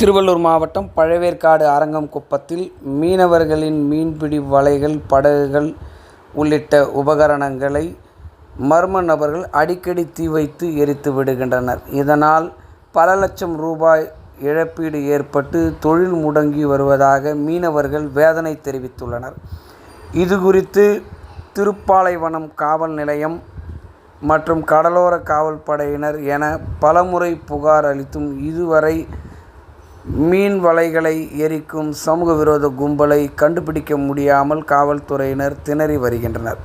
திருவள்ளூர் மாவட்டம் பழவேற்காடு அரங்கம்குப்பத்தில் மீனவர்களின் மீன்பிடி வலைகள் படகுகள் உள்ளிட்ட உபகரணங்களை மர்ம நபர்கள் அடிக்கடி தீ வைத்து எரித்து விடுகின்றனர். இதனால் பல லட்சம் ரூபாய் இழப்பீடு ஏற்பட்டு தொழில் முடங்கி வருவதாக மீனவர்கள் வேதனை தெரிவித்துள்ளனர். இதுகுறித்து திருப்பாலைவனம் காவல் நிலையம் மற்றும் கடலோர காவல்படையினர் என பலமுறை புகார் அளித்தும் இதுவரை மீன் வலைகளை எரிக்கும் சமூக விரோத கும்பலை கண்டுபிடிக்க முடியாமல் காவல்துறையினர் திணறி வருகின்றனர்.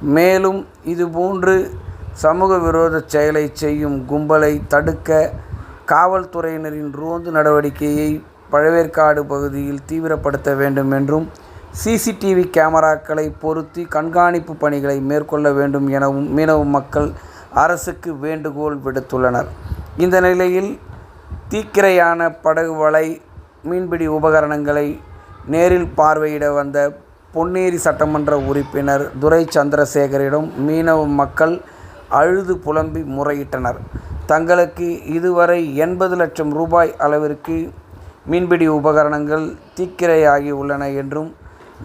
மேலும் இதுபோன்று சமூக விரோத செயலை செய்யும் கும்பலை தடுக்க காவல்துறையினரின் ரோந்து நடவடிக்கையை பழவேற்காடு பகுதியில் தீவிரப்படுத்த வேண்டும் என்றும் சிசிடிவி கேமராக்களை பொருத்தி கண்காணிப்பு பணிகளை மேற்கொள்ள வேண்டும் எனவும் மீனவ மக்கள் அரசுக்கு வேண்டுகோள் விடுத்துள்ளனர். இந்த நிலையில் தீக்கிரையான படகு வலை மீன்பிடி உபகரணங்களை நேரில் பார்வையிட வந்த பொன்னேரி சட்டமன்ற உறுப்பினர் துரை சந்திரசேகரிடம் மீனவ மக்கள் அழுது புலம்பி முறையிட்டனர். தங்களுக்கு இதுவரை எண்பது லட்சம் ரூபாய் அளவிற்கு மீன்பிடி உபகரணங்கள் தீக்கிரையாகி உள்ளன என்றும்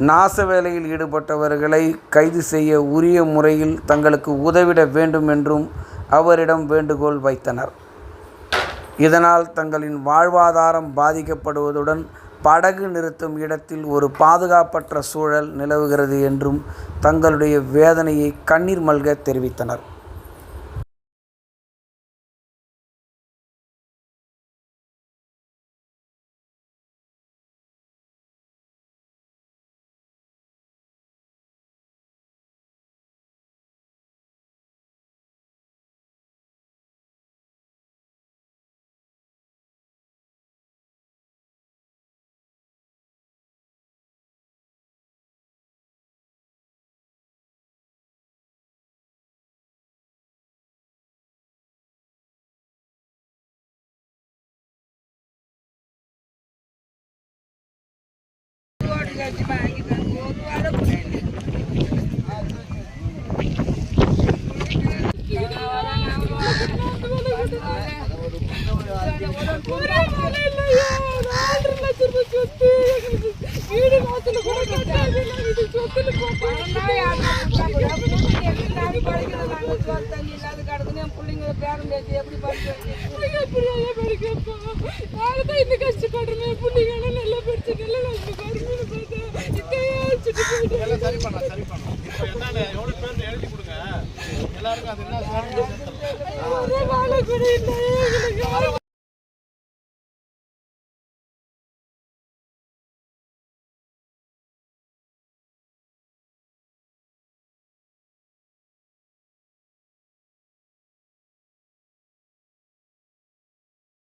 நாச வேலையில் ஈடுபட்டவர்களை கைது செய்ய உரிய முறையில் தங்களுக்கு உதவிட வேண்டும் என்றும் அவரிடம் வேண்டுகோள் வைத்தனர். இதனால் தங்களின் வாழ்வாதாரம் பாதிக்கப்படுவதுடன் படகு நிறுத்தும் இடத்தில் ஒரு பாதுகாப்பற்ற சூழல் நிலவுகிறது என்றும் தங்களுடைய வேதனையை கண்ணீர் மல்க தெரிவித்தனர். போட்டு எப்படியா படிக்க வைப்போம்? நாங்க தான் இன்னும் கஷ்டப்படுறோமே. புள்ளைங்க எல்லாம் சரி பண்ணலாம் சரி பண்ணலாம். இப்போ என்னென்ன எவ்வளோ பேர் எழுதி கொடுங்க. எல்லாருக்கும் அது என்ன